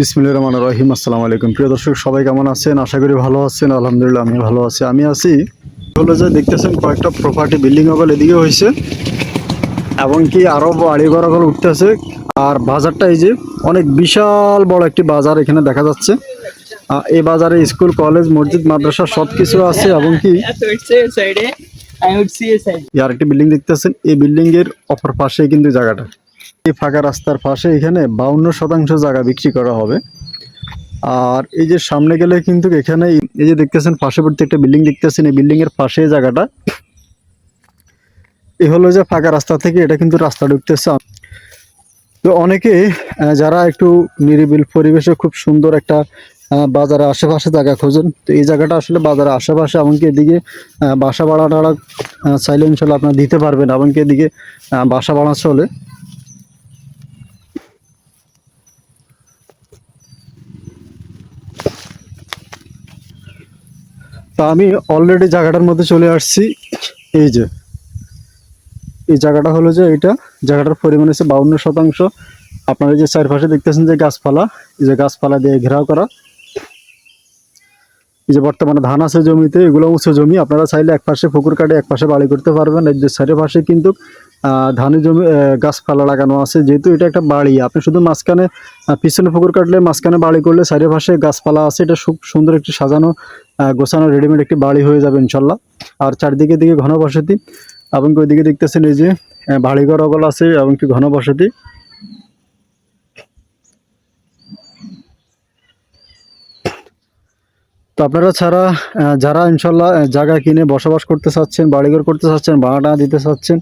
বিসমিল্লা রহমান রহিম। আসসালামু আলাইকুম। প্রিয় দর্শক সবাই কেমন আছেন? আশা করি ভালো আছেন। আলহামদুলিল্লাহ আমি ভালো আছি। আমি আছি হলো যে দেখতেছেন কয়েকটা প্রপার্টি বিল্ডিং ওগুলো এদিকে হয়েছে এবং কি আরও বাড়ি ঘরগুলো উঠতেছে। আর বাজারটা এই যে অনেক বিশাল বড় একটি বাজার এখানে দেখা যাচ্ছে। এই বাজারে স্কুল কলেজ মসজিদ মাদ্রাসা সব কিছু আছে এবং কি. এই আরেকটি বিল্ডিং দেখতেছেন। এই বিল্ডিং এর অপর পাশেই কিন্তু জায়গাটা। এই ফাঁকা রাস্তার পাশে এখানে বাউন্ন শতাংশ জায়গা বিক্রি করা হবে। আর এই যে সামনে গেলে কিন্তু এখানে এই যে দেখতেছেন পার্শ্ববর্তী একটা বিল্ডিং দেখতেছেন, এই বিল্ডিং এর পাশে জায়গাটা। এই হলো যে ফাঁকা রাস্তা থেকে এটা কিন্তু রাস্তা ঢুকতেছে। তো অনেকে যারা একটু নিরিবিল পরিবেশে খুব সুন্দর একটা বাজারে আশেপাশে জায়গা খোঁজেন, তো এই জায়গাটা আসলে বাজারে আশেপাশে এমনকি এদিকে বাসা ভাড়া টাড়া চাইলে ইনশাল্লাহ আপনারা দিতে পারবেন, এমনকি এদিকে বাসা ভাড়া চলে। তা আমি অলরেডি জায়গাটার মধ্যে চলে আসছি। এই যে, এই জায়গাটা হলো যে এটা জায়গাটার পরিমাণ হচ্ছে বাউন্ন শতাংশ। আপনারা যে চারপাশে দেখতেছেন যে গাছপালা, এই যে গাছপালা দিয়ে ঘেরাও করা। এই যে বর্তমানে ধান আছে জমিতে, এগুলো উঁচু জমি। আপনারা চাইলে এক পাশে পুকুর কাটে, এক পাশে বাড়ি করতে পারবেন। এই যে চারিপাশে কিন্তু ধানের জমি গাছপালা লাগানো আছে। যেহেতু এটা একটা বাড়ি, আপনি শুধু মাঝখানে পিছনে পুকুর কাটলে, মাঝখানে বাড়ি করলে চারিপাশে গাছপালা আছে। এটা খুব সুন্দর একটি সাজানো গোছানো রেডিমেড একটি বাড়ি হয়ে যাবে ইনশাল্লাহ। আর চারদিকে দিকে ঘন বসতি এবং ওইদিকে দেখতেছেন এই যে বাড়িঘর অগল আছে, এবং কি ঘন তো আপনারা ছাড়া যারা ইনশাল্লাহ জায়গা কিনে বসবাস করতে চাচ্ছেন, বাড়িঘর করতে চাচ্ছেন টাড়া দিতে চাচ্ছেন,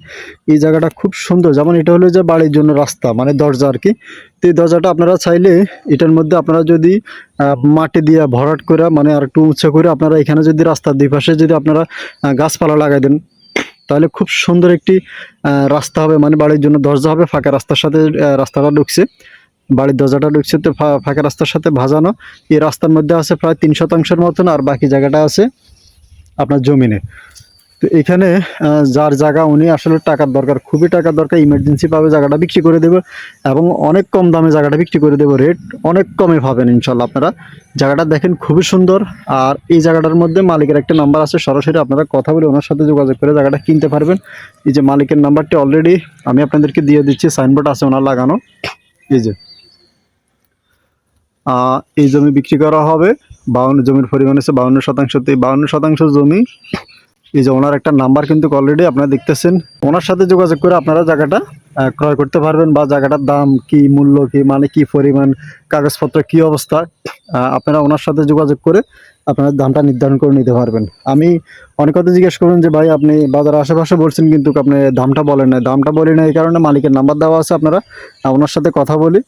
এই জায়গাটা খুব সুন্দর। যেমন এটা হলো যে বাড়ির জন্য রাস্তা মানে দরজা আর কি। তো এই দরজাটা আপনারা চাইলে এটার মধ্যে আপনারা যদি মাটি দিয়ে ভরাট করে মানে আর একটু উঁচু করে আপনারা এখানে যদি রাস্তার দুই পাশে যদি আপনারা গাছপালা লাগাই দেন, তাহলে খুব সুন্দর একটি রাস্তা হবে মানে বাড়ির জন্য দরজা হবে, ফাঁকা রাস্তার সাথে রাস্তাটা ঢুকছে। বাড়ির দরজাটা ঢুকছে তো ফাঁকা রাস্তার সাথে ভাজানো। এই রাস্তার মধ্যে আছে প্রায় তিন শতাংশের মতন আর বাকি জায়গাটা আছে আপনার জমিনে। তো এখানে যার জায়গা উনি আসলে টাকার দরকার, খুবই টাকার দরকার ইমার্জেন্সি পাবে জায়গাটা বিক্রি করে দেবে এবং অনেক কম দামে জায়গাটা বিক্রি করে দেবো। রেট অনেক কমে পাবেন ইনশাল্লাহ আপনারা। জায়গাটা দেখেন খুবই সুন্দর আর এই জায়গাটার মধ্যে মালিকের একটা নাম্বার আছে, সরাসরি আপনারা কথা বলে ওনার সাথে যোগাযোগ করে জায়গাটা কিনতে পারবেন। এই যে মালিকের নাম্বারটি অলরেডি আমি আপনাদেরকে দিয়ে দিচ্ছি সাইনবোর্ড আছে ওনার লাগানো। এই যে। এই জমি বিক্রি করা হবে। বাউন্ন, জমির পরিমাণ হচ্ছে বাউন্ন শতাংশ। তো এই বাউন্ন শতাংশ জমি, এই যে ওনার একটা নাম্বার কিন্তু অলরেডি আপনারা দেখতেছেন। ওনার সাথে যোগাযোগ করে আপনারা জায়গাটা ক্রয় করতে পারবেন বা জায়গাটার দাম কি, মূল্য কি মানে কি পরিমাণ, কাগজপত্র কি অবস্থা আপনারা ওনার সাথে যোগাযোগ করে আপনারা দামটা নির্ধারণ করে নিতে পারবেন। আমি অনেক কথা জিজ্ঞেস করুন যে, ভাই, আপনি বাজার আশেপাশে বলছেন কিন্তু আপনি দামটা বলেন না দামটা বলি না এই কারণে মালিকের নাম্বার দেওয়া আছে আপনারা ওনার সাথে কথা বলি।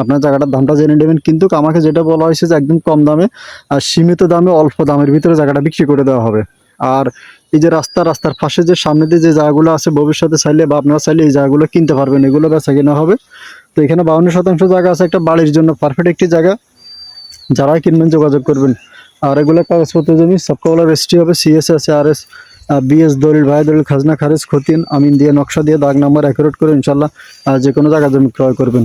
আপনার জায়গাটার দামটা জেনে নেবেন। কিন্তু আমাকে যেটা বলা হয়েছে যে একদম কম দামে আর সীমিত দামে অল্প দামের ভিতরে জায়গাটা বিক্রি করে দেওয়া হবে। আর এই যে রাস্তা, রাস্তার পাশে যে সামনে দিয়ে যে জায়গাগুলো আছে, ভবিষ্যতে চাইলে বা আপনারা চাইলে এই জায়গাগুলো কিনতে পারবেন, এগুলো বেচা কেনা হবে। তো এখানে বাউন্ন শতাংশ জায়গা আছে, একটা বাড়ির জন্য পারফেক্ট একটি জায়গা। যারা কিনবেন যোগাযোগ করবেন। আর এগুলো কাগজপত্র জমি সবকগুলো রেজিস্ট্রি হবে সিএস আছে আর এস বিএস দলিল, ভাই দলিল, খাজনা, খারিজ, খতিন, আমিন দিয়ে, নকশা দিয়ে, দাগ নাম্বার অ্যাকুরেট করে ইনশাল্লাহ যে কোনো জায়গা জমি ক্রয় করবেন।